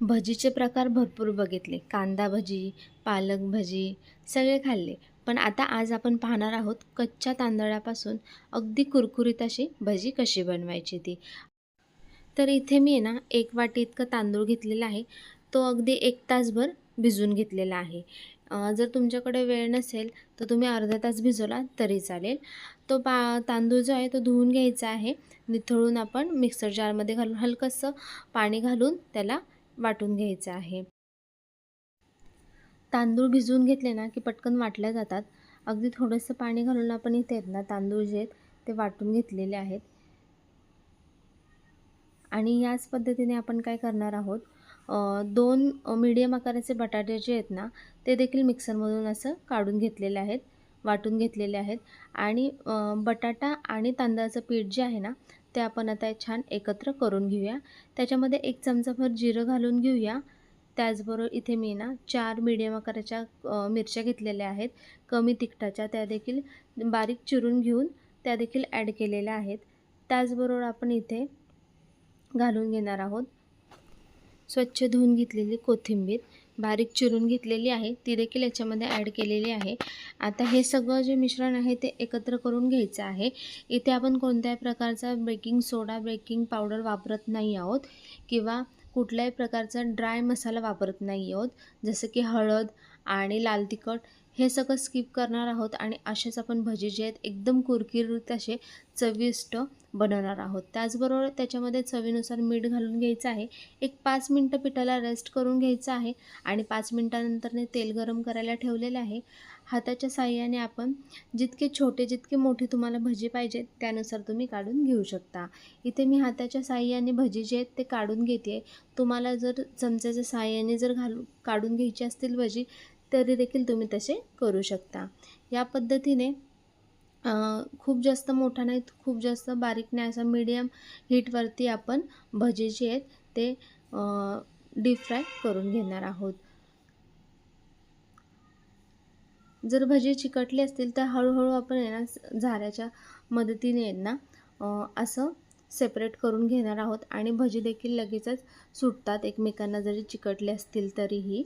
भजीचे प्रकार भरपूर बघितले. कांदा भजी पालक भजी सगळे खाल्ले. पण आता आज आपण पाहणार आहोत कच्च्या तांदळापासून अगदी कुरकुरीत अशी भजी कशी बनवायची ती. तर इथे मी आहे ना एक वाटी इतकं तांदूळ घेतलेला आहे. तो अगदी एक तासभर भिजवून घेतलेला आहे. जर तुमच्याकडे वेळ नसेल तर तुम्ही अर्धा तास भिजवला तरी चालेल. तो पा तांदूळ जो आहे तो धुवून घ्यायचा आहे. निथळून आपण मिक्सर जारमध्ये घालून हलकंसं पाणी घालून त्याला वाटून घ्यायचं आहे. तांदूळ भिजवून घेतले ना की पटकन वाटल्या जातात. अगदी थोडंसं पाणी घालून आपण इथे आहेत ना तांदूळ जे आहेत ते वाटून घेतलेले आहेत. आणि याच पद्धतीने आपण काय करणार आहोत? दोन मीडियम आकाराचे बटाटे जे आहेत ना ते देखील मिक्सरमधून असं काढून घेतलेले आहेत वाटून घेतलेले आहेत. आणि बटाटा आणि तांदळाचं पीठ जे आहे ना ते आपण आता छान एकत्र करून घेऊया. त्याच्यामध्ये एक चमचाभर जिरं घालून घेऊया. त्याचबरोबर इथे मी ना चार मिडियम आकाराच्या मिरच्या घेतलेल्या आहेत. कमी तिखटाच्या. त्या देखील बारीक चिरून घेऊन त्या देखील ॲड केलेल्या आहेत. त्याचबरोबर आपण इथे घालून घेणार आहोत स्वच्छ धुवून घेतलेली कोथिंबीर. बारीक चिरून घेतलेली आहे. ती देखील याच्यामध्ये ॲड केलेली आहे. आता हे सगळं जे मिश्रण आहे ते एकत्र करून घ्यायचं आहे. इथे आपण कोणत्याही प्रकारचा बेकिंग सोडा बेकिंग पावडर वापरत नाही आहोत किंवा कुठल्याही प्रकारचा ड्राय मसाला वापरत नाही आहोत. जसं की हळद आणि लाल तिखट हे सगळं स्किप करणार आहोत आणि असेच आपण भजी जे आहेत एकदम कुरकिरीत असे चविष्ट बनवणार आहोत. त्याचबरोबर त्याच्यामध्ये चवीनुसार मीठ घालून घ्यायचं आहे. एक पाच मिनटं पिठाला रेस्ट करून घ्यायचं आहे आणि पाच मिनटानंतरने तेल गरम करायला ठेवलेलं आहे. हाताच्या साह्याने आपण जितके छोटे जितके मोठे तुम्हाला भजी पाहिजेत त्यानुसार तुम्ही काढून घेऊ शकता. इथे मी हाताच्या साह्याने भजी जे आहेत ते काढून घेते तुम्हाला जर चमच्याच्या साह्याने जर घालू काढून घ्यायची असतील भजी तरी देखील तुम्ही तसे करू शकता. या पद्धतीने खूप जास्त मोठा नाही खूप जास्त बारीक नाही असा मीडियम हीटवरती आपण भजे जे आहेत ते डीप फ्राय करून घेणार आहोत. जर भजे चिकटली असतील तर हळूहळू आपण यांना ना झाऱ्याच्या मदतीने यांना ना असं सेपरेट करून घेणार आहोत. आणि भजी देखील लगेचच सुटतात एकमेकांना जरी चिकटले असतील तरीही.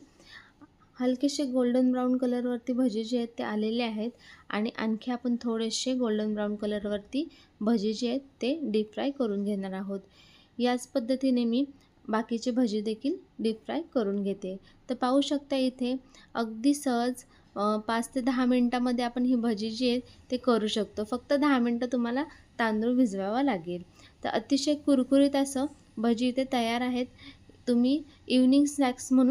हलकेसे गोल्डन ब्राऊन कलरवरती भजे जे आहेत ते आलेले आहेत आणि आणखी आपण थोडेसे गोल्डन ब्राऊन कलरवरती भजी जे आहेत ते डीप फ्राय करून घेणार आहोत. याच पद्धतीने मी बाकीचे भजे देखील डीप फ्राय करून घेते. तर पाहू शकता इथे अगदी सहज पाच ते दहा मिनटामध्ये आपण ही भजी जी आहेत ते करू शकतो. फक्त दहा मिनटं तुम्हाला तांदूळ भिजवावा लागेल. तर अतिशय कुरकुरीत असं भजी इथे तयार आहेत. तुम्ही इव्हनिंग स्नॅक्स म्हणून